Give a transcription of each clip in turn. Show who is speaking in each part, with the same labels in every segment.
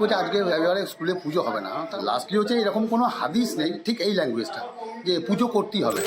Speaker 1: বলছে আজকে এবারে স্কুলে পুজো হবে না। লাস্টলি হচ্ছে এরকম কোনো হাদিস নেই, ঠিক এই ল্যাঙ্গুয়েজটা যে পুজো করতেই হবে।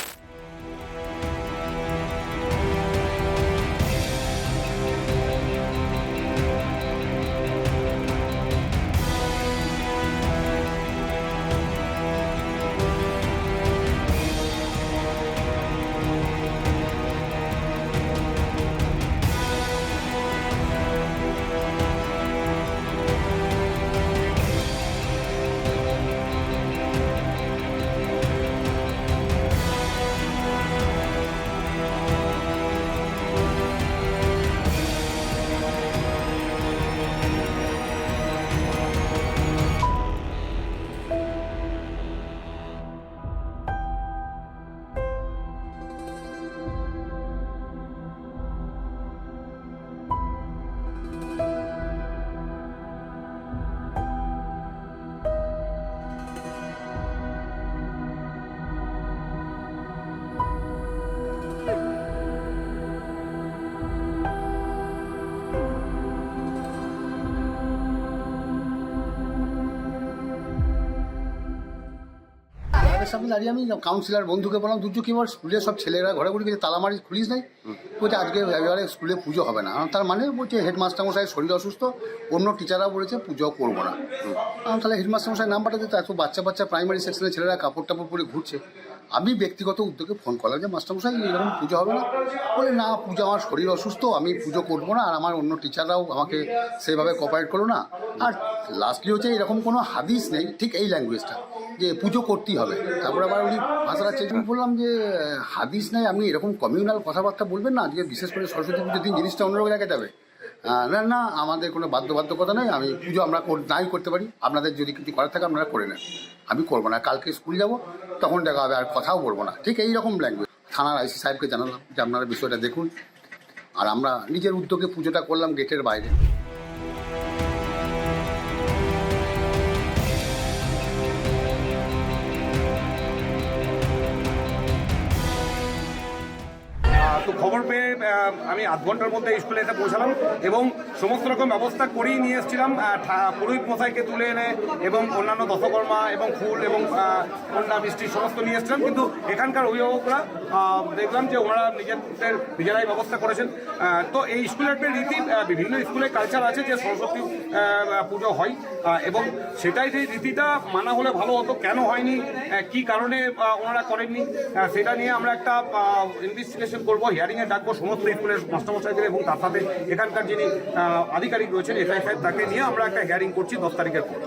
Speaker 1: তাদের সামনে দাঁড়িয়ে আমি কাউন্সিলার বন্ধুকে বললাম দুটো কি বল স্কুলে সব ছেলেরা ঘরে ঘুরে গেছে তালামারি খুলিস নাই? বলছে, আজকে এবারে স্কুলে পুজো হবে না। তার মানে বলছে, হেডমাস্টার মশাই শরীর অসুস্থ, অন্য টিচাররা বলেছে পুজো করব না। তাহলে হেডমাস্টার মশাই নাম্বারটা দিতে এত বাচ্চা বাচ্চা প্রাইমারি সেকশনের ছেলেরা কাপড় টাপড় পরে ঘুরছে। আমি ব্যক্তিগত উদ্যোগে ফোন করলাম যে, মাস্টারমশাই, এরকম পুজো হবে না? বলে, না, পুজো আমার শরীর অসুস্থ, আমি পুজো করব না, আর আমার অন্য টিচাররাও আমাকে সেভাবে কোপারেট করল না। আর লাস্টলি হচ্ছে, এরকম কোনো হাদিস নেই, ঠিক এই ল্যাঙ্গুয়েজটা যে পুজো করতেই হবে। তারপরে আবার উনি ভাষাটা চেঞ্জ করে বললাম যে, হাদিস নাই, আপনি এরকম কমিউনাল কথাবার্তা বলবেন না, আজকে বিশেষ করে সরস্বতী পুজোর দিন জিনিসটা অন্যরকম জায়গায় যাবে। না না, আমাদের কোনো বাধ্যবাধকতা নেই, আমি পুজো আমরা কর- নাই করতে পারি। আপনাদের যদি কিছু করার থাকে, আপনারা করে নেন। আমি করব না। কালকে স্কুল যাব, তখন দেখা হবে, আর কথাও বলব না। ঠিক এই রকম ল্যাঙ্গুয়েজ থানার আইসি সাহেবকে জানালাম যে, আপনারা বিষয়টা দেখুন। আর আমরা নিজের উদ্যোগে পুজোটা করলাম গেটের বাইরে।
Speaker 2: তো খবর পেয়ে আমি আধ ঘণ্টার মধ্যে স্কুলে এসে পৌঁছালাম এবং সমস্ত রকম ব্যবস্থা করেই নিয়ে এসেছিলাম। পুরোহিত মশাইকে তুলে এনে এবং অন্যান্য দশকর্মা এবং ফুল এবং কন্যা, মিষ্টি সমস্ত নিয়ে এসেছিলাম। কিন্তু এখানকার অভিভাবকরা দেখলাম যে ওনারা নিজেদের নিজেরাই ব্যবস্থা করেছেন। তো এই স্কুলের রীতি বিভিন্ন স্কুলে কালচার আছে যে সরস্বতী পুজো হয় এবং সেটাই যে রীতিটা মানা হলে ভালো হতো, কেন হয়নি কি কারণে ওনারা করেননি সেটা নিয়ে আমরা একটা ইনভেস্টিগেশন করব। হিয়ারিং এ ডাকবো, সমস্ত স্কুলের মাস্টারমশাইদের এবং তার সাথে এখানকার যিনি আধিকারিক রয়েছেন এফআইএফআই তাকে নিয়ে আমরা একটা হিয়ারিং করছি দশ তারিখের পর।